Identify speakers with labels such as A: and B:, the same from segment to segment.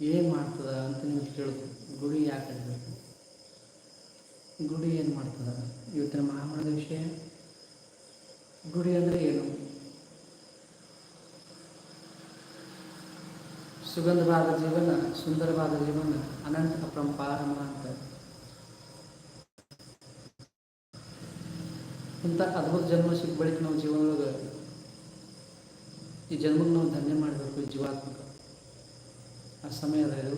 A: ಏನು ಮಾಡ್ತದ ಅಂತ ನೀವು ಕೇಳಿದ್ರು ಗುಡಿ ಯಾಕೆ ಇಡಬೇಕು ಗುಡಿ ಏನು ಮಾಡ್ತದ? ಇವತ್ತಿನ ಮಹಾಮಾನದ ವಿಷಯ? ಗುಡಿ ಅಂದರೆ ಏನು? ಸುಗಂಧವಾದ ಜೀವನ ಸುಂದರವಾದ ಜೀವನ, ಅನಂತ ಪರಂಪಾರಮ ಅಂತ. ಇಂಥ ಅದ್ಭುತ ಜನ್ಮ ಸಿಕ್ಕ ಬಳಿಕ ನಾವು ಜೀವನದೊಳಗೆ ಈ ಜನ್ಮಕ್ಕೆ ನಾವು ಧನ್ಯ ಮಾಡಬೇಕು ಜೀವಾತ್ಮಕ. ಆ ಸಮಯ ಅದ ಇದು.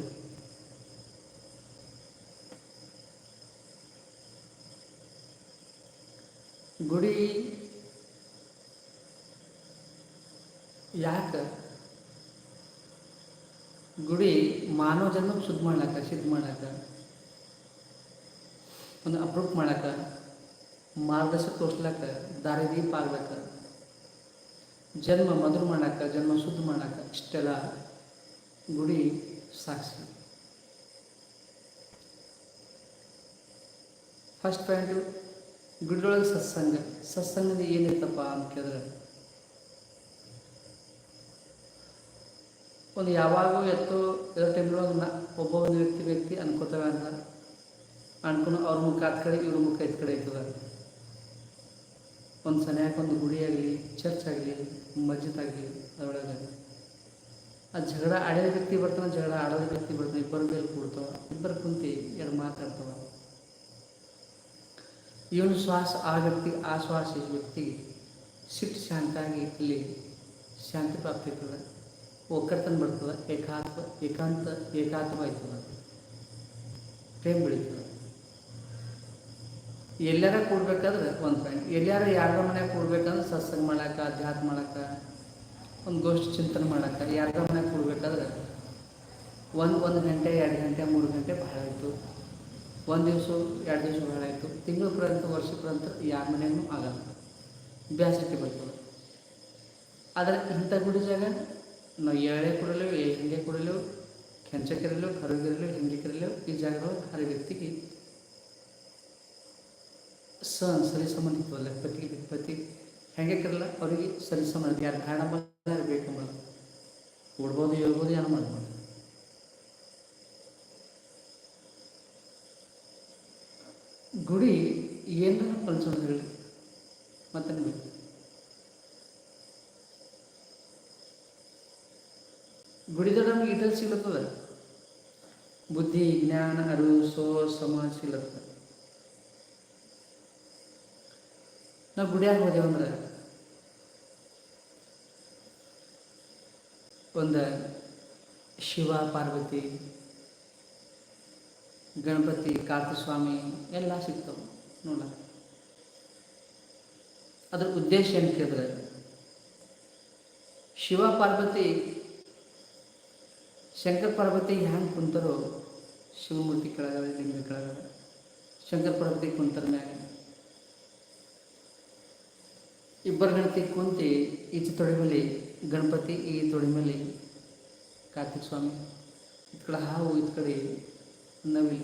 A: ಗುಡಿ ಯಾಕೆ? ಗುಡಿ ಮಾನವ ಜನ್ಮ ಶುದ್ಧ ಮಾಡ್ಲಾಕ, ಸಿದ್ಧ ಮಾಡಾಕ ಒಂದು ಅಪ್ರೂವ್ ಮಾಡಾಕ ಮಾರ್ಗದರ್ಶಕ ತೋರ್ಸ್ಲಾಕ ದಾರಿದೀಪ ಆಗ್ಲಾಕ, ಜನ್ಮ ಮಧುರ ಮಾಡಾಕ ಜನ್ಮ ಶುದ್ಧ ಮಾಡಾಕ ಇಷ್ಟೆಲ್ಲ ಗುಡಿ ಸಾಕ್ಷಿ ಫಸ್ಟ್ ಪಾಯಿಂಟು ಗುಡಿಯೊಳಗೆ ಸತ್ಸಂಗ. ಸತ್ಸಂಗದ ಏನಿರ್ತಪ್ಪ ಅಂತ ಕೇಳಿದ್ರೆ, ಒಂದು ಯಾವಾಗೂ ಎತ್ತು, ಎಲ್ಲ ಟೈಮ್ನೊಳಗೆ ನಾ ಒಬ್ಬ ಒಂದು ವ್ಯಕ್ತಿ ವ್ಯಕ್ತಿ ಅನ್ಕೋತವೆ ಅಂತ ಅನ್ಕೊಂಡು ಅವ್ರ ಮುಖ ಹತ್ತು ಕಡೆ, ಇವ್ರ ಮುಖ ಐದು ಕಡೆ ಇರ್ತದೆ. ಒಂದು ಸನ್ಯಾಕ ಒಂದು ಗುಡಿ ಆಗಲಿ, ಚರ್ಚ್ ಆಗಲಿ, ಮಸ್ಜಿದ್ ಆಗಲಿ, ಅದರೊಳಗೆ ಆ ಜಗಳ ಆಡಿದ ವ್ಯಕ್ತಿ ಬರ್ತಾನೆ, ಜಗಳ ಆಡೋದ ವ್ಯಕ್ತಿ ಬರ್ತಾನೆ, ಇಬ್ಬರ ಮೇಲೆ ಕೂಡ್ತಾವ, ಇಬ್ಬರು ಕುಂತಿ ಎರಡು ಮಾತಾಡ್ತಾವ. ಇವನು ಶ್ವಾಸ, ಆ ವ್ಯಕ್ತಿ, ಆ ಶ್ವಾಸ ಈ ವ್ಯಕ್ತಿಗೆ ಸಿಟ್ಟು ಶಾಂತಾಗಿ ಇಲ್ಲಿ ಶಾಂತಿ ಪ್ರಾಪ್ತಿ ಇರ್ತದೆ ಒಕ್ಕರ್ತನ ಬರ್ತದೆ, ಏಕಾತ್ಮ, ಏಕಾಂತ ಏಕಾತ್ಮ ಆಯ್ತದ ಪ್ರೇಮ್ ಬೆಳೀತದೆ. ಎಲ್ಲಾರ ಕೂಡ್ಬೇಕಾದ್ರೆ ಒಂದು ಪಾಯಿಂಟ್ ಎಲ್ಲಾರ ಯಾರ ಮನ್ಯಾಗ ಕೂಡ್ಬೇಕಂದ್ರೆ ಸತ್ಸಂಗ ಮಾಡಕ್ಕೆ ಅಧ್ಯಾತ್ಮ ಮಾಡಕ್ಕೆ ಒಂದು ಗೋಷ್ಠಿ ಚಿಂತನೆ ಮಾಡಕ್ಕೆ ಯಾರ ಮನ್ಯಾಗ ಕೂಡ್ಬೇಕಾದ್ರೆ ಒಂದು ಒಂದು ಗಂಟೆ, ಎರಡು ಗಂಟೆ, ಮೂರು ಗಂಟೆ ಭಾಳ ಆಯಿತು. ಒಂದು ದಿವಸ, ಎರಡು ದಿವಸ ಭಾಳ ಆಯಿತು. ತಿಂಗಳ ಪರ್ಯಂತ ವರ್ಷ ಪರ್ಯಂತ ಯಾರ ಮನೆಯೂ ಆಗಲ್ಲ. ಬ್ಯಾಸಕ್ಕೆ ಬರ್ತದೆ. ಆದರೆ ಇಂಥ ಗುಡಿ ಜಾಗ ನಾವು ಎಳೆ ಕೊಡಲೇವು ಹಿಂಗೆ ಕೊಡಲೇವು ಕೆಂಚಕ್ಕಿರಲೇವು ಕರಗಿರಲೇವು ಹಿಂಗೆ ಕರಲೇವು ಈ ಜಾಗಗಳು ಹರ ವ್ಯಕ್ತಿಗೆ ಸ ಸರಿ ಸಂಬಂಧಿತವಲ್ಲ ಪತಿ ಲೆಕ್ಕಪತಿ ಹೆಂಗೆ ಕಿರಲ್ಲ ಅವರಿಗೆ ಸರಿ ಸಂಬಂಧ ಯಾರು ಕಾರಣ ಬೇಕು ಬೇಕಂಬ ಕೊಡ್ಬೋದು, ಹೇಳ್ಬೋದು ಏನೋ ಮಾಡ್ಬೋದು. ಗುಡಿ ಏನಾರ ಕಲಿಸೋದು ಹೇಳಿ. ಮತ್ತೆ ಬೇಕು ಗುಡಿದೊಳಗೆ ನಮ್ಗೆ ಇಟಲ್ ಸಿಗ್ಲತ್ತದ? ಬುದ್ಧಿ, ಜ್ಞಾನ, ಅರಿವು ಸೋ ಸಮ ಸಿಗ್ಲತ್ತದ? ನಾವು ಗುಡಿಯಾಗ ಹೋದೇವಂದ್ರೆ ಒಂದು ಶಿವ, ಪಾರ್ವತಿ, ಗಣಪತಿ, ಕಾರ್ತಿಸ್ವಾಮಿ ಎಲ್ಲ ಸಿಗ್ತವೆ ನೋಡ ಅದ್ರ ಉದ್ದೇಶ ಏನು ಕೇಳಿದ್ರೆ, ಶಿವ, ಪಾರ್ವತಿ, ಶಂಕರ, ಪಾರ್ವತಿ ಹ್ಯಾಂಗೆ ಕುಂತಾರೋ ಶಿವಮೂರ್ತಿ ಕೆಳಗಡೆ, ಲಿಂಗ ಕೆಳಗಡೆ, ಶಂಕರ, ಪಾರ್ವತಿ ಕುಂತರ ಮ್ಯಾಗ. ಇಬ್ಬರ ಗಣತಿ ಕುಂತಿ ಈಚೆ ತೊಡೆ ಮೇಲೆ ಗಣಪತಿ ಈ ತೊಡೆ ಮೇಲೆ ಕಾರ್ತಿಕ್ ಸ್ವಾಮಿ ಈ ಕಡೆ ಹಾವು ಇತ್ ಕಡೆ ನವಿ,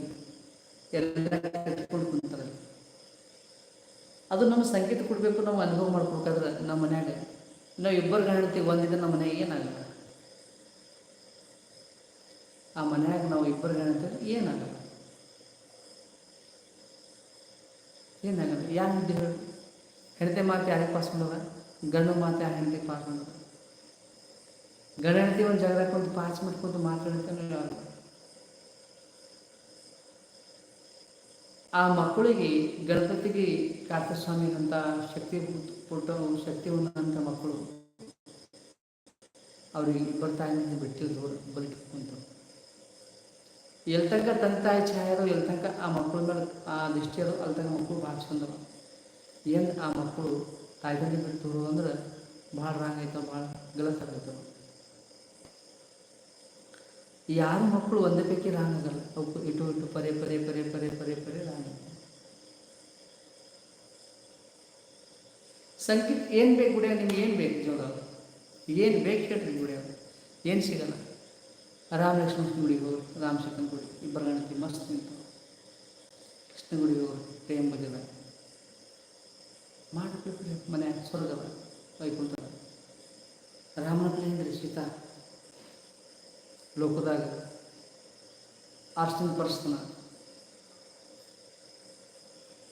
A: ಎಲ್ಲ ಕಟ್ಕೊಂಡು ಕುಂತಾರೆ. ಅದು ನಮ್ಮ ಸಂಕೇತ ಕೊಡಬೇಕು, ನಾವು ಅನುಭವ ಮಾಡ್ಕೊಬೇಕಾದ್ರೆ ನಮ್ಮ ಮನ್ಯಾಗ. ನಾವು ಇಬ್ಬರು ಗಣತಿ ಒಂದಿದ್ರೆ ನಮ್ಮ ಮನೆಯಾಗ ಏನಾಗಲ್ಲ. ಆ ಮನ್ಯಾಗ ನಾವು ಇಬ್ಬರು ಗಣತಿ ಏನಾಗಲ್ಲ. ಏನಾಗಲ್ಲ. ಯಾರು ಹೇಳಿ ಹೆಂಡತಿ ಮಾತು ಯಾರಿಗೆ ಪಾಸ್ ಮಾಡೋದ? ಗಂಡು ಮಾತು ಯಾರು ಹೆಂಡತಿ ಪಾಸ್ ಮಾಡದ? ಹೆಂಡತಿ ಒಂದು ಜಾಗದಾಗ ಕುಂತು ಪಾಸ್ ಮಾಡ್ಕೊಂಡು ಮಾತಾಡ್ತಾನೆ ಆ ಮಕ್ಕಳಿಗೆ ಗಣಪತಿಗೆ ಕಾರ್ತಸ್ವಾಮಿ ಅಂತ ಶಕ್ತಿ ಕೊಟ್ಟು ಶಕ್ತಿ ಅಂತ ಮಕ್ಕಳು. ಅವ್ರಿಗೆ ಇಬ್ಬರು ಬಿಟ್ಟು ದೂರ ಬರಿ ಕುಂತು. ಎಲ್ಲಿ ತನಕ ತಂದೆ ತಾಯಿ ಛಾಯರು ಎಲ್ಲಿ ತನಕ ಆ ಮಕ್ಕಳ ಮೇಲೆ ಆ ದೃಷ್ಟಿ ಅದಾವ ಅಲ್ಲಿ ತನಕ ಮಕ್ಕಳು ಭಾಳ ಚಂದವ ಏನು ಆ ಮಕ್ಕಳು ತಾಯಿ ತಂದೆ ಅಂದ್ರೆ ಭಾಳ ರಾಂಗ್ ಆಯ್ತವ ಭಾಳ ಗಲತ್ ಯಾರ ಮಕ್ಕಳು ಒಂದೇ ಪೈಕಿ ರಾಂಗ್ ಅವಕ್ಕೆ ಇಟ್ಟು ಇಟ್ಟು ಪದೇ ಪದೇ ಪದೇ ಪದೇ ಪದೇ ಪದೇ ರಾಂಗ್ ಏನು ಬೇಕು ಗುಡಿಯ ನಿಮ್ಗೆ ಏನು ಬೇಕು ಜೋಗ ಏನು ಬೇಕು ಹೇಳ್ರಿ ಗುಡಿಯಾಗ ಏನು ಸಿಗಲ್ಲ? ರಾಮ ಲಕ್ಷ್ಮಣ ಗುಡಿಗೆ ಹೋಗಿ ರಾಮ ಶಂಕರನ ಗುಡಿ, ಇಬ್ಬರು ಗಣತಿ ಮಸ್ತ್ ನಿಂತು. ಕೃಷ್ಣ ಗುಡಿಗೆ ಹೋಗಿ, ಪ್ರೇಮ್ ಬಗೆದ ಮಾಡಬೇಕು ಮನೆ, ಸ್ವರ್ಗದ ವೈಕುಂಠದ. ರಾಮನ ಪ್ರೇಂದ್ರೆ ಸೀತಾ. ಲೋಕದಾಗ ಆರ್ಸ್ಟಿನ್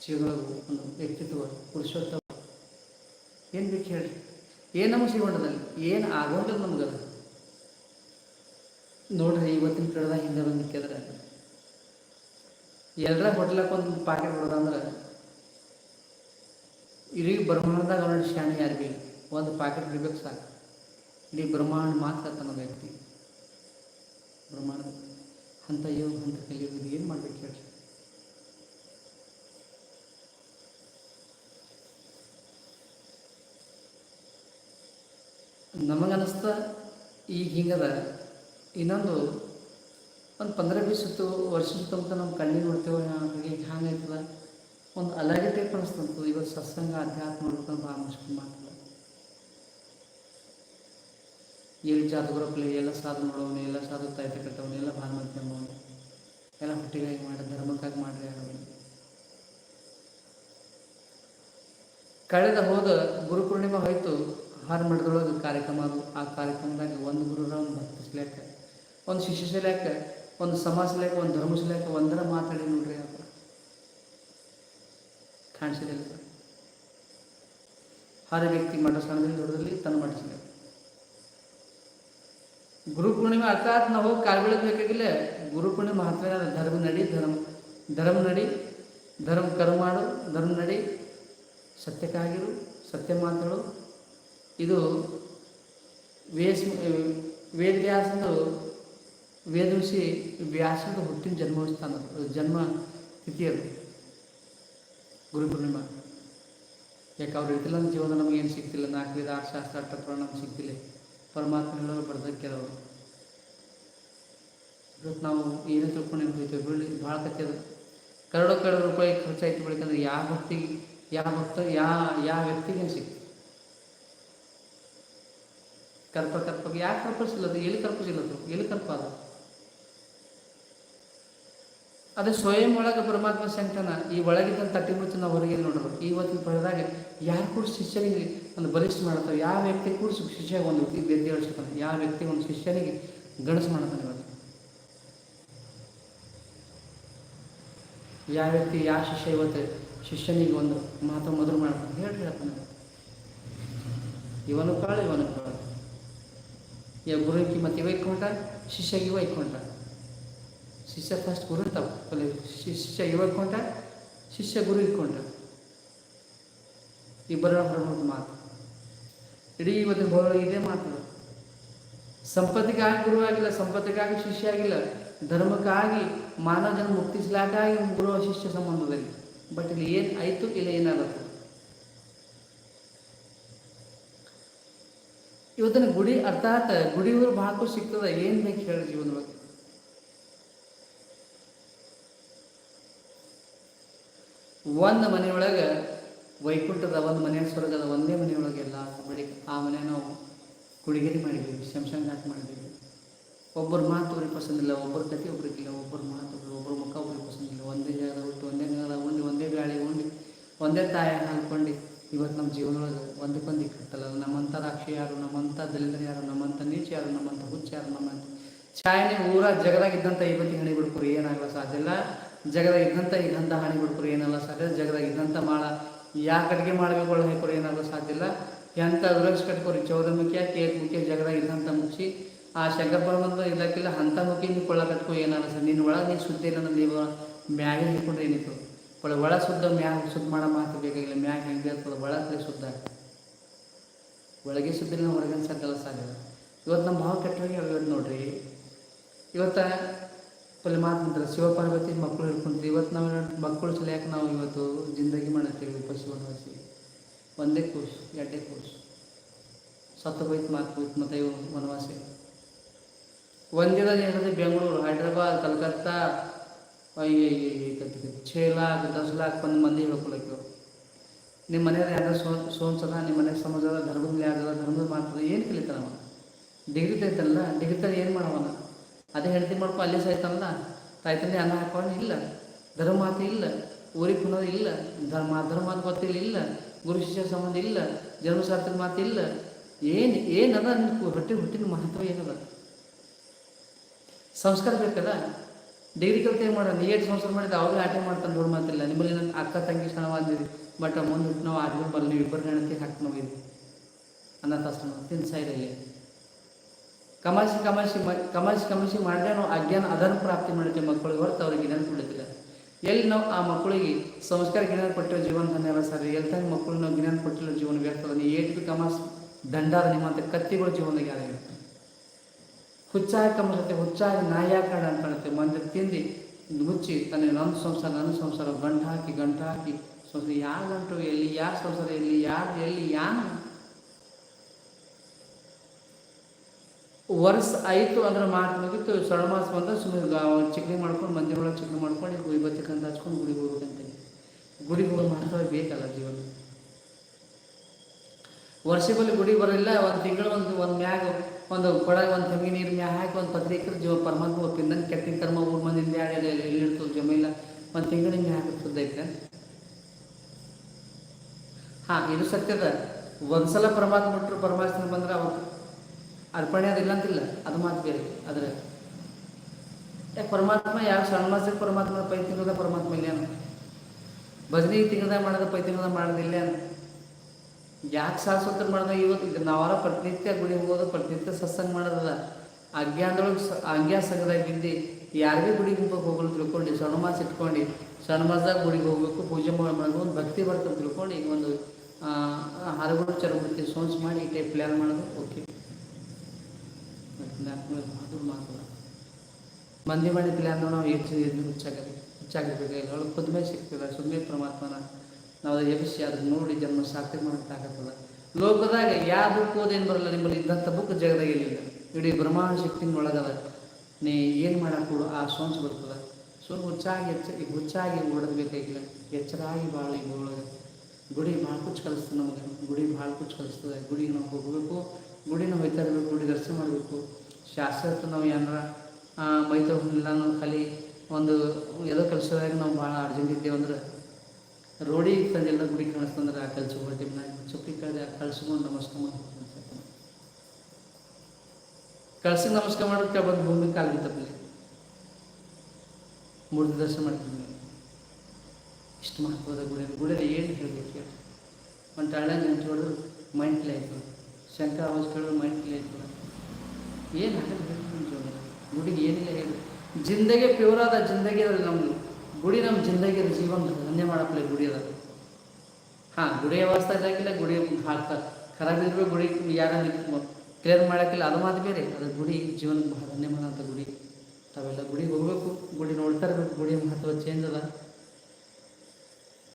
A: ಜೀವನ ಒಂದು ವ್ಯಕ್ತಿತ್ವ ಪುರುಷೋತ್ತಮ ಏನು ಬೇಕು ಹೇಳ್ರಿ? ಏನು ನಮ್ಮ ಏನು ನಮ್ಗೆ ಅದು ನೋಡ್ರಿ, ಇವತ್ತಿನ ಕಳೆದ ಹಿಂದೆ ಬಂದಿಕ್ಕಿದ್ರೆ ಎಲ್ಲರ ಹೋಟ್ಲಕ್ಕೆ ಒಂದು ಪ್ಯಾಕೆಟ್ ಹೊಡೆದಂದ್ರೆ ಇಡೀ ಬ್ರಹ್ಮಾಂಡದಾಗ ನೋಡಿ ಶಾಣೆ ಯಾರಿಗೆ, ಒಂದು ಪಾಕೆಟ್ ಹಿಡಿಬೇಕು ಸಾಕು. ಇಡೀ ಬ್ರಹ್ಮಾಂಡ ಮಾತ್ರ ತನ್ನ ವ್ಯಕ್ತಿ. ಬ್ರಹ್ಮಾಂಡ ಅಂತ ಯೋಗ ಅಂತ ಕಲಿಯೋದು ಏನು ಮಾಡ್ಬೇಕು ಹೇಳಿ. ನಮಗನ್ನಿಸ್ತ ಈಗ ಹಿಂಗದ, ಇನ್ನೊಂದು, ಒಂದು ಪಂದ್ರ ಬೀಸ್ ಸುತ್ತು ವರ್ಷ ಸುತ್ತಮುತ್ತ ನಮ್ಮ ಕಣ್ಣಿಗೆ ನೋಡ್ತೇವೆ ಈಗ ಹ್ಯಾಂಗಾಯ್ತದ ಒಂದು ಅಲಗೆ ಕಾಣಿಸ್ತಂತು ಇವತ್ತು ಸತ್ಸಂಗ, ಅಧ್ಯಾತ್ಮ ನೋಡ್ಕೊಂಡು ಭಾಳ ಮುಷ್ಕಿಲ್ ಮಾತಲ್ಲ ಎಲ್ಲಿ ಜಾತಕರಪ್ಪಲಿ ಎಲ್ಲ ಸಾಧು ಮಾಡೋವನು ಎಲ್ಲ ಸಾಧು ತಾಯ್ತ ಕಟ್ಟವನು, ಎಲ್ಲ ಭಾನುಮತಿ ಎಂಬವನು. ಎಲ್ಲ ಹುಟ್ಟಿಗಾಗಿ ಮಾಡಿ ಧರ್ಮಕ್ಕಾಗಿ ಮಾಡ್ರಿ ಯಾರು ಕಳೆದ ಹೋದ ಗುರು ಪೂರ್ಣಿಮೆ ಹೋಯ್ತು ಹಾರು ಮಠದೊಳಗೆ ಕಾರ್ಯಕ್ರಮ ಅದು. ಆ ಕಾರ್ಯಕ್ರಮದಾಗ ಒಂದು ಗುರುರ ಒಂದು ಭಕ್ತ ಒಂದು ಶಿಷ್ಯ ಶಿಲ್ಯಾಕ ಒಂದು ಸಮಾಜ ಶಿಲ್ಯಾಕ ಒಂದು ಧರ್ಮ ಶಿಲ್ಯಾಕ ಒಂದರ ಮಾತಾಡಿ ನೋಡ್ರಿ ಅಪ್ಪ ಕಾಣಿಸಿದಿಲ್ಲ ಹರ ವ್ಯಕ್ತಿ ಮಠ ಸ್ಥಾನದಲ್ಲಿ ದೊಡ್ಡದಲ್ಲಿ ತನ್ನ ಮಠ ಗುರು ಪೂರ್ಣಿಮೆ ಅರ್ಥಾತ್ ನಾವು ಹೋಗಿ ಕಾಲು ಬೀಳಬೇಕಾಗಿಲ್ಲ ಗುರು ಪೂರ್ಣಿಮೆ ಮಹತ್ವ ಧರ್ಮ ನಡಿ, ಧರ್ಮ ಧರ್ಮ ನಡಿ, ಧರ್ಮ ಕರ್ಮ ಮಾಡು, ಧರ್ಮ ನಡಿ, ಸತ್ಯಕ್ಕಾಗಿರು, ಸತ್ಯ ಮಾತುಗಳು ಇದು ವೇಸ್, ವೇದವ್ಯಾಸಂದು ವೇದವಿಸಿ ವ್ಯಾಸದ ಹುಟ್ಟಿನ ಜನ್ಮಸ್ಥಾನ ಜನ್ಮ ತಿಥಿ ಅದು. ಗುರು ಪೂರ್ಣಿಮಾ ಯಾಕೆ ಅವ್ರು ಇರ್ತಿಲ್ಲ ಜೀವನ ನಮಗೇನು ಸಿಗ್ತಿಲ್ಲ ನಾಲ್ಕು ವಿಧ ಆರು ಶಾಸ್ತ್ರ ನಮ್ಗೆ ಸಿಗ್ತಿಲ್ಲ. ಪರಮಾತ್ಮ ಹೇಳೋರು ಬರ್ದಕ್ಕೆ ಅವರು ಇವತ್ತು ನಾವು ಏನೇ ತಿಳ್ಕೊಂಡು ಹೋಗ್ತೇವೆ ಬಿಡಿ ಭಾಳ ಕತ್ತೆ ಅದು. ಕರಡು ಕರಡು ರೂಪಾಯಿ ಖರ್ಚಾಯ್ತು ಬೆಳಿಕಂದ್ರೆ ಯಾವ ಭಕ್ತಿಗೆ ಯಾವ ಭಕ್ತ ಯಾವ ಯಾವ ವ್ಯಕ್ತಿಗೆ ಸಿಕ್ತು? ಕರ್ಪ ಕರ್ಪಗೆ ಯಾಕೆ ಕರ್ಪಿಸಿಲ್ಲದು ಎಲ್ಲಿ ಕರ್ಪಿಸಿಲ್ಲದು ಎಲ್ಲಿ ಕರ್ಪ ಅದು? ಅದು ಸ್ವಯಂ ಒಳಗೆ ಪರಮಾತ್ಮ ಸಂಕಟನ, ಈ ಒಳಗಿದ್ದ ತಟ್ಟಿ ಬಿಟ್ಟು ನಾವು ಹೊರಗೆ ನೋಡಬೇಕು. ಇವತ್ತಿನ ಪಡೆದಾಗ ಯಾರು ಕೂಡ ಶಿಷ್ಯನಿಗೆ ಒಂದು ಬಲಿಷ್ಠ ಮಾಡ್ತಾರೆ. ಯಾವ ವ್ಯಕ್ತಿ ಕೂಡ ಶಿಷ್ಯ ಒಂದು ಗೆದ್ದೆ ಹೇಳ್ತಾನೆ ಯಾವ ವ್ಯಕ್ತಿ ಒಂದು ಶಿಷ್ಯನಿಗೆ ಗಣಸು ಮಾಡ್ತಾನೆ ಇವತ್ತು. ಯಾವ ವ್ಯಕ್ತಿ, ಯಾವ ಶಿಷ್ಯ ಇವತ್ತು ಶಿಷ್ಯನಿಗೆ ಒಂದು ಮಾತು ಮೊದಲು ಮಾಡ್ತಾನೆ? ಹೇಳ್ರಪ್ಪ ನಾವು ಇವನು ಕಾಳು ಇವನು ಕಾಳು. ಯಾವ ಗುರುಕ್ಕೆ ಮತ್ತೆ ಇವೈಕೊಂಡ ಶಿಷ್ಯಗೆ ವೈಕೊಂಡ ಶಿಷ್ಯ ಫಸ್ಟ್ ಗುರು ತಾವು ಶಿಷ್ಯ ಇವಾಗ ಕೊಂಡ ಶಿಷ್ಯ ಗುರು ಇಟ್ಕೊಂಡ ಇಬ್ಬರ ಬ್ರಹ್ಮದ ಮಾತು. ಇಡೀ ಇವತ್ತು ಹೋರಾಟ ಇದೇ ಮಾತು. ಸಂಪತ್ತಿಗಾಗಿ ಗುರು ಆಗಿಲ್ಲ, ಸಂಪತ್ತಿಗಾಗಿ ಶಿಷ್ಯ ಆಗಿಲ್ಲ ಧರ್ಮಕ್ಕಾಗಿ ಮಾನವ ಜನ ಮುಕ್ತಿಸ್ಲಾಕಾಗಿ ಗುರು ಶಿಷ್ಯ ಸಂಬಂಧದಲ್ಲಿ. ಬಟ್ ಇಲ್ಲಿ ಏನು ಆಯಿತು ಇಲ್ಲ ಏನಾಗುತ್ತೆ? ಇವತ್ತಿನ ಗುಡಿ ಅರ್ಥಾತ್ ಗುಡಿ ಇವರು ಭಾಳ ಸಿಗ್ತದ. ಏನು ಬೇಕು ಹೇಳಿ ಜೀವನದೊಳಗೆ ಒಂದು ಮನೆಯೊಳಗೆ ವೈಕುಂಠದ ಒಂದು ಮನೆಯ ಸ್ವರ್ಗದ ಒಂದೇ ಮನೆಯೊಳಗೆ ಎಲ್ಲ ಕಬಡ್ಡಿ ಆ ಮನೆ ನಾವು ಕುಡಿಗೇರಿ ಮಾಡಿದ್ದೀವಿ ಶಂಶಾನ್ ಘಾಟ್ ಮಾಡಿದ್ದೀವಿ. ಒಬ್ಬರ ಮಾತು ಅವ್ರಿಗೆ ಪಸಂದಿಲ್ಲ ಒಬ್ಬರ ಕತೆ ಒಬ್ರಿಗಿಲ್ಲ ಒಬ್ಬರ ಮಾತು ಒಬ್ಬರ ಮುಖ ಒಬ್ರಿಗೆ ಪಸಂದಿಲ್ಲ ಒಂದೇ ಜಾಗ ಹುಟ್ಟು ಒಂದೇ ಜಾಗ ಉಂಡು ಒಂದೇ ಗಾಳಿ ಉಂಡು ಒಂದೇ ತಾಯ ಹಾಲ್ಕೊಂಡು ಇವತ್ತು ನಮ್ಮ ಜೀವನದೊಳಗೆ ಒಂದಕ್ಕೊಂದು ಇಕ್ಕತ್ತಲ್ಲ ನಮ್ಮಂಥ ರಾಕ್ಷಿ ಯಾರು, ನಮ್ಮಂಥ ದಲಿತರು ಯಾರು, ನಮ್ಮಂಥ ನೀಚ ಯಾರು, ನಮ್ಮಂಥ ಹುಚ್ಚ ಯಾರು, ನಮ್ಮಂಥ ಛಾಯನೆ ಊರ ಜಗದಾಗಿದ್ದಂಥ ಇವತ್ತಿಗೆ ಹಣಿ ಬಿಡ್ಕೊರಿ ಏನಾಗಲ್ಲ ಸಾಧ್ಯ ಇಲ್ಲ? ಜಗದಾಗ ಇದ್ದಂಥ ಇದ್ದಂಥ ಹಾನಿ ಬಿಡ್ಕೊರು ಏನಲ್ಲ ಸಾಧ್ಯ ಜಗದಾಗ ಇದ್ದಂಥ ಮಾಳ ಯಾಕೆ ಅಡುಗೆ ಮಾಡಬೇಕು ಒಳ್ಳೆ ಏನಾದರೂ ಸಾಧ್ಯ ಇಲ್ಲ. ಎಂಥ ದುರಕ್ಷ ಕಟ್ಕೋರಿ ಚೌದಮುಖಿಯ ಕೇಕ್ ಮುಖ್ಯ ಜಗದಾಗ ಇದ್ದಂಥ ಮುಚ್ಚಿ ಆ ಶಂಕರ ಪರಮಾತ್ಮ ಇಲ್ಲಕ್ಕಿಲ್ಲ, ಹಂತ ಮುಖಿ ನೀವು ಕೊಳ್ಳ ಕಟ್ಕೋ ಏನಾರ ಸರ್. ನಿನ್ನ ಒಳಗೆ ನೀನು ಸುದ್ದಿ ಇಲ್ಲ ನೀವು ಮ್ಯಾಗೆ ಹಿಡ್ಕೊಂಡ್ರೆ ಏನಿತ್ತು? ಒಳ್ಳೆ ಒಳ ಶುದ್ಧ, ಮ್ಯಾಗ ಶುದ್ಧ ಮಾಡೋ ಮಾತು ಬೇಕಾಗಿಲ್ಲ ಮ್ಯಾಗ ಹೆಂಗೆ ಇರ್ತದೆ? ಒಳಗೆ ಶುದ್ಧ. ಒಳಗೆ ಶುದ್ಧ ಇಲ್ಲ ಹೊರಗೆ ಸಾಕಲ್ಲ ಸಾಧ್ಯ ಇವತ್ತು ನಮ್ಮ ಭಾವ ಕೆಟ್ಟವಾಗಿ ಇವತ್ತು ನೋಡ್ರಿ. ಇವತ್ತು ಶಿವ ಶಿವಪಾರ್ವತಿ ಮಕ್ಕಳು ಹಿಡ್ಕೊಂತೀವಿ ಇವತ್ತು ನಾವು ಮಕ್ಕಳು ಸಲಿಯಾಕೆ ನಾವು ಇವತ್ತು ಜಿಂದಗಿ ಮಾಡತ್ತೀವಿ ಪಶು ವನವಾಸಿ ಒಂದೇ ಕೂಸು ಎರಡೇ ಕೂಸು ಸತ್ತು ಹೋಯ್ತು ಮಾತು ಹೋಯ್ತು ಮತ್ತು ಇವು ವನವಾಸಿ. ಒಂದಿನ ಏನಂದ್ರೆ ಬೆಂಗಳೂರು, ಹೈದ್ರಾಬಾದ್, ಕಲ್ಕತ್ತಾ ಛೇ ಲಾಖ ದಸ್ ಲಾಕ್ ಬಂದು ಮಂದಿ ಹೇಳ್ಕೊಳಕ್ಕೆ ನಿಮ್ಮ ಮನೆಯವ್ರು ಯಾರು ಸೋ ಸೋನ್ಸದ ನಿಮ್ಮ ಮನೆ ಸಮಾಜದ, ಧರ್ಮದಲ್ಲಿ ಯಾವ್ದದ ಧರ್ಮದ ಮಾತ್ರ ಏನು ಕಲಿತಾನವ ಡಿಗ್ರಿ ತೈತಲ್ಲ ಡಿಗ್ರಿ ತರ ಏನು ಮಾಡವನ? ಅದೇ ಹೆಂಡತಿ ಮಾಡ್ಕೊ ಅಲ್ಲಿ ಸಾಯ್ತಾನಲ್ಲ ತಾಯ್ತಂದೆ ಅನ್ನ ಹಾಕೋಣ ಇಲ್ಲ. ಧರ್ಮ ಮಾತು ಇಲ್ಲ. ಊರಿಗೆ ಕುಣೋದು ಇಲ್ಲ. ಧರ್ಮ ಧರ್ಮ ಮಾತು ಗೊತ್ತಿಲ್ಲ, ಇಲ್ಲ. ಗುರು ಶಿಷ್ಯ ಸಂಬಂಧ ಇಲ್ಲ. ಜನ್ಮಶಾಸ್ತ್ರದ ಮಾತು ಇಲ್ಲ. ಏನು ಏನದ ನಿನ್ನ ಹೊಟ್ಟೆ, ಹುಟ್ಟಿನ ಮಹತ್ವ ಏನದ? ಸಂಸ್ಕಾರ ಬೇಕಲ್ಲ ಡಿಗ್ರಿ ಕಲಿತ ಏನು ಮಾಡೋಣ ಏಟ್ ಸಂಸ್ಕಾರ ಮಾಡಿದ ಅವಾಗ ಆಟ ಮಾಡ್ತಾನೆ ದೊಡ್ಡ ಮಾತಿಲ್ಲ ನಿಮ್ಮಲ್ಲಿ ನನ್ನ ಅಕ್ಕ, ತಂಗಿ ಸಣವಾದಿರಿ ಬಟ್ ಮುಂದೆ ನಾವು ಆದ್ರೂ ಬರಲಿ ಇಬ್ಬರು ಹೆಣ್ತಿ ಹಾಕಿ ನಾವು ತಕ್ಷಣ ತಿನ್ಸಾಯಿರಲಿ ಕಮಾಸಿ ಕಮಾಸಿ ಕಮಾಸಿ ಕಮಾಸಿ ಮಾಡಿದ್ರೆ ನಾವು ಅಜ್ಞಾನ ಅದನ್ನು ಪ್ರಾಪ್ತಿ ಮಾಡುತ್ತೆ ಮಕ್ಕಳಿಗೆ ಹೊರತು ಅವ್ರಿಗೆ ಜ್ಞಾನ ಕೊಡುತ್ತಿಲ್ಲ ಎಲ್ಲಿ ನಾವು ಆ ಮಕ್ಕಳಿಗೆ ಸಂಸ್ಕಾರ ಜ್ಞಾನ ಕೊಟ್ಟಿರೋ ಜೀವನ ಧನ್ಯವಾದ ಸರ್. ಎಲ್ಲಿ ತನಕ ಮಕ್ಕಳು ನಾವು ಜ್ಞಾನ ಕೊಟ್ಟಿರೋ ಜೀವನ ವ್ಯರ್ಥ ಏಟ್ ಬಿ ಕಮಾಸ್ ದಂಡಾದ ನಿಮ್ಮಂತ ಕತ್ತಿಗಳ ಜೀವನದಾಗ ಹುಚ್ಚಾಯ ಹುಚ್ಚಾಗಿ ಕಮಸತ್ತೆ ಹುಚ್ಚಾಗಿ ನಾಯಾಕಾಡ ಅಂತ ಕಾಣುತ್ತೆ. ಮಂದಿ ತಿಂದು ಮುಚ್ಚಿ ತನ್ನ ನನ್ನ ಸಂಸಾರ ನನ್ನ ಸಂಸಾರ ಗಂಟು ಹಾಕಿ ಗಂಟು ಹಾಕಿ ಸಂಸಾರ ಯಾರು ಗಂಟು, ಎಲ್ಲಿ ಯಾರು ಸಂಸಾರ, ಎಲ್ಲಿ ಯಾರು, ಎಲ್ಲಿ ಯಾನು ವರ್ಷ ಆಯಿತು ಅಂದ್ರೆ ಮಾತು ಮುಗಿತು ಸೊಳ ಮಾಸ ಬಂದ ಸುಮ್ಮನೆ ಚಿಕಣಿ ಮಾಡ್ಕೊಂಡು ಮಂದಿರೊಳಗೆ ಚಿಕಣಿ ಮಾಡ್ಕೊಂಡು ಗುಡಿ ಬತ್ತಿ ಕಂದು ಹಚ್ಕೊಂಡು ಗುಡಿಗೆ ಹೋಗ್ಬೇಕಂತ ಗುಡಿಗೆ ಹೋಗೋ ಮಾಡ್ತಾರೆ ಬೇಕಲ್ಲ ಜೀವನ. ವರ್ಷದಲ್ಲಿ ಗುಡಿ ಬರಲಿಲ್ಲ, ಒಂದು ತಿಂಗಳು ಒಂದು ಒಂದು ಮ್ಯಾಗ ಒಂದು ಕೊಡಗ ಒಂದು ತಂಗಿ ನೀರು ಮ್ಯಾಗ ಹಾಕಿ ಒಂದು ಪತ್ರಿಕೆ ಜೀವ ಪರಮಾತ್ಮ ಒಪ್ಪಿಂದಂಗೆ ಕೆತ್ತಿನ ಕರ್ಮ ಊರು ಮಂದಿಂದ ಇರ್ತದೆ ಜಮೀಲ ಒಂದು ತಿಂಗಳು ಹಿಂಗೆ ಹಾಕುತ್ತೈತೆ ಹಾಂ ಇದು ಸತ್ಯದ. ಒಂದ್ಸಲ ಪರಮಾತ್ಮ ಬಿಟ್ಟರು ಪರಮಾತ್ಮ ಬಂದ್ರೆ ಅವ್ರು ಅರ್ಪಣೆ ಅದಿಲ್ಲ ಅಂತಿಲ್ಲ ಅದು ಮಾತು ಬೇರೆ. ಆದರೆ ಯಾಕೆ ಪರಮಾತ್ಮ ಯಾವ ಸಣ್ಣ ಮಾಸಕ್ಕೆ ಪರಮಾತ್ಮ ಪೈ ತಿಂಗಳದ ಪರಮಾತ್ಮ ಇಲ್ಲ ಅಂತ ಭಜನೆ ತಿಂಗಳದಾಗ ಮಾಡೋದು ಪೈ ತಿಂಗಳದಾಗ ಮಾಡೋದಿಲ್ಲ ಯಾಕೆ ಶಾಶ್ವತ ಮಾಡ್ದಾಗ ಇವತ್ತು ಈಗ ನಾವೆಲ್ಲ ಪ್ರತಿನಿತ್ಯ ಗುಡಿ ಹೋಗೋದು ಪ್ರತಿನಿತ್ಯ ಸತ್ಸಂಗ ಮಾಡೋದದ ಅಜ್ಞಾನದೊಳಗೆ ಸ ಸಂಘದಾಗ ಸಂಘದಾಗಿದ್ದು ಯಾರಿಗೆ ಗುಡಿಗೆ ಹೋಗಲು ತಿಳ್ಕೊಂಡು ಷಣ್ಮಾಸ ಮಾಸ ಇಟ್ಕೊಂಡು ಷಣ್ಮಾಸದಾಗ ಗುಡಿಗೆ ಹೋಗ್ಬೇಕು, ಪೂಜೆ ಮಾಡೋದು ಒಂದು ಭಕ್ತಿ ಬರ್ತದೆ ತಿಳ್ಕೊಂಡು, ಈಗ ಒಂದು ಹರಗಳು ಚರ್ಮಕ್ಕೆ ಸೋನ್ಸ್ ಮಾಡಿ ಈ ಟೈಪ್ ಪ್ಲ್ಯಾನ್ ಮಾಡೋದು ಓಕೆ ಅದು ಮಾತು ಮಂದಿ ಮಾಡಿ ಅಂದ್ರೆ ನಾವು ಹೆಚ್ಚು ಹೆಚ್ಚು ಹುಚ್ಚಾಗಲಿ ಹುಚ್ಚಾಗಿರ್ಬೇಕು ಒಳಗೆ ಪದ್ಮೆ ಸಿಗ್ತದೆ ಸುಮ್ಮನೆ ಪರಮಾತ್ಮನ ನಾವು ಅದು ಎಬ್ಬಿಸಿ ಅದನ್ನ ನೋಡಿ ಜನ್ಮ ಸಾರ್ಥಕ ಮಾಡೋಕ್ಕಾಗತ್ತದ ಲೋಕದಾಗ ಯಾವ ಬುಕ್ ಓದೇನು ಬರಲ್ಲ ನಿಮ್ಮಲ್ಲಿ ಇದ್ದಂಥ ಬುಕ್ ಜಗದಾಗ ಇಲ್ಲ ಇಡೀ ಬ್ರಹ್ಮಾಂಡ ಶಕ್ತಿನ ಒಳಗದ ನೀ ಏನು ಮಾಡಕ್ಕೂಡು ಆ ಸೋನ್ಸ್ ಬರ್ತದೆ ಸ್ವಲ್ಪ ಹುಚ್ಚಾಗಿ ಹೆಚ್ಚ ಈಗ ಹುಚ್ಚಾಗಿ ಓಡೋದ್ಬೇಕಾಗಿಲ್ಲ ಎಚ್ಚರಾಗಿ ಭಾಳ ಈಗ ಒಳಗೆ ಗುಡಿ ಭಾಳ ಕುಚ್ಚು ಕಲಿಸ್ತದೆ ನಮಗೆ ಗುಡಿ ಭಾಳ ಕುಚ್ಚು ಕಲಿಸ್ತದೆ ಗುಡಿಗೆ ನಾವು ಹೋಗಬೇಕು ಗುಡಿನ ಹೋಯ್ತಾ ಇರಬೇಕು ಗುಡಿ ದರ್ಶನ ಮಾಡಬೇಕು ಶಾಸ್ತ್ರ ನಾವು ಏನಾರ ಇಲ್ಲ ನಾವು ಖಾಲಿ ಒಂದು ಎದೋ ಕೆಲಸದಾಗ ನಾವು ಭಾಳ ಅರ್ಜೆಂಟ್ ಇದ್ದೇವೆ ಅಂದ್ರೆ ರೋಡಿ ತಂದೆಲ್ಲ ಗುಡಿ ಕಾಣಿಸ್ತಂದ್ರೆ ಆ ಕೆಲಸ ಹೊರಟಿವಿ ನಾ ಚುಪ್ಪಿ ಕಳೆದ ಕಳ್ಸ್ಕೊಂಡು ನಮಸ್ಕಾರ ಕಳ್ಸಿ ನಮಸ್ಕಾರ ಮಾಡೋಕೆ ಬಂದು ಭೂಮಿ ಕಾಲು ಬಿತ್ತಪ್ಪಲ್ಲಿ ಮೂರ್ತಿ ದರ್ಶನ ಮಾಡ್ತೀನಿ. ಇಷ್ಟು ಮಹತ್ವದ ಗುಡಿ ಗುಡಿಯಲ್ಲಿ ಏನು ಹೇಳಬೇಕು ಹೇಳಿ ಒಂದು ತಳ್ಳ ನೆನಪು ಮೈಂಡ್ ಕ್ಲೇ ಆಯಿತು. ಶಂಕ ಆವಾಜ್ ಮೈಂಡ್ ಕ್ಲೇ ಆಯ್ತು ಏನು ಹಾಕಬೇಕು ನಿಮ್ಮ ಜೀವನ ಗುಡಿಗೆ ಏನಿಲ್ಲ ಹೇಳಿ ಜಿಂದಗಿ ಪ್ಯೂರ್ ಆದ ಜಿಂದಗಿ ಅದ ನಮ್ಮ ಗುಡಿ ನಮ್ಮ ಜಿಂದಗಿ ಅದ ಜೀವನ ಧನ್ಯ ಮಾಡಪ್ಲೆ ಗುಡಿ ಅದ. ಹಾಂ, ಗುಡಿ ವ್ಯವಸ್ಥೆ ಇದಾಗಿಲ್ಲ ಗುಡಿ ಹಾಕ ಖರಾಬ್ ಇದ್ರೆ ಗುಡಿ ಯಾರ ಕ್ಲಿಯರ್ ಮಾಡೋಕ್ಕಿಲ್ಲ. ಅದು ಮಾತು ಬೇರೆ. ಅದು ಗುಡಿ, ಜೀವನ ಬಹಳ ಧನ್ಯ ಮಾಡೋಂಥ ಗುಡಿ. ತಾವೆಲ್ಲ ಗುಡಿಗೆ ಹೋಗ್ಬೇಕು. ಗುಡಿ ನೋಡ್ತಾ ಇರ್ಬೇಕು. ಗುಡಿ ಮಹತ್ವ ಚೇಂಜ್ ಅದ.